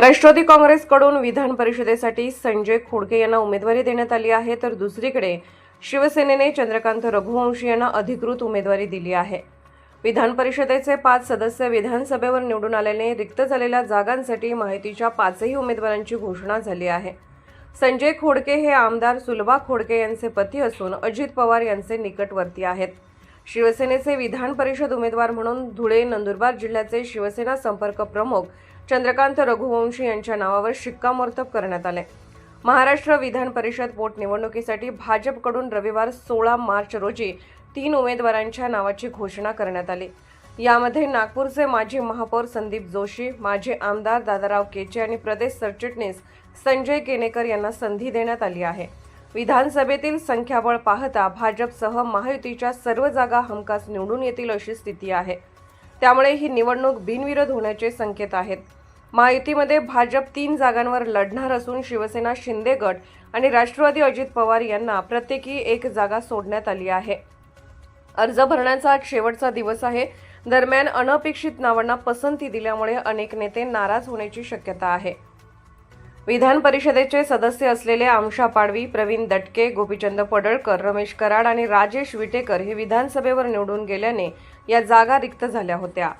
राष्ट्रवादी काँग्रेसकडून विधान परिषदेसाठी संजय खोडके यांना उमेदवारी देण्यात आली आहे तर दुसरीकडे शिवसेनेने चंद्रकांत रघुवंशी यांना अधिकृत उमेदवारी दिली आहे. विधान परिषदेचे पाच सदस्य विधानसभेवर निवडून आल्याने रिक्त झालेल्या जागांसाठी माहितीच्या पाचही उमेदवारांची घोषणा झाली आहे. संजय खोडके हे आमदार सुलभा खोडके यांचे पती असून अजित पवार यांचे निकटवर्ती आहेत. शिवसेनेचे विधान परिषद उमेदवार म्हणून धुळे नंदुरबार जिल्ह्याचे शिवसेना संपर्क प्रमुख चंद्रकांत रघुवंशी यांच्या नावावर शिक्कामोर्तब करण्यात आले. महाराष्ट्र विधान परिषद पोटनिवडणुकीसाठी भाजपकडून रविवार सोळा मार्च रोजी तीन उमेदवारांच्या नावाची घोषणा करण्यात आली. यामध्ये नागपूरचे माजी महापौर संदीप जोशी माजी आमदार दादाराव केचे आणि प्रदेश सरचिटणीस संजय केनेकर यांना संधी देण्यात आली आहे. विधानसभेतील संख्याबळ पाहता भाजपसह महायुतीच्या सर्व जागा हमखास निवडून येतील अशी स्थिती आहे. त्यामुळे ही निवडणूक बिनविरोध होण्याचे संकेत आहेत. महायुतीमध्ये भाजप तीन जागांवर लढणार असून शिवसेना शिंदे गट आणि राष्ट्रवादी अजित पवार यांना प्रत्येकी एक जागा सोडण्यात आली आहे. अर्ज भरण्याचा आज शेवटचा दिवस आहे. दरम्यान अनपेक्षित नावांना पसंती दिल्यामुळे अनेक नेते नाराज होण्याची शक्यता आहे. विधान परिषदेचे सदस्य असलेले आमशा पाडवी प्रवीण दटके गोपीचंद पडळकर रमेश कराड आणि राजेश विटेकर हे विधानसभेवर निवडून गेल्याने या जागा रिक्त झाल्या होत्या.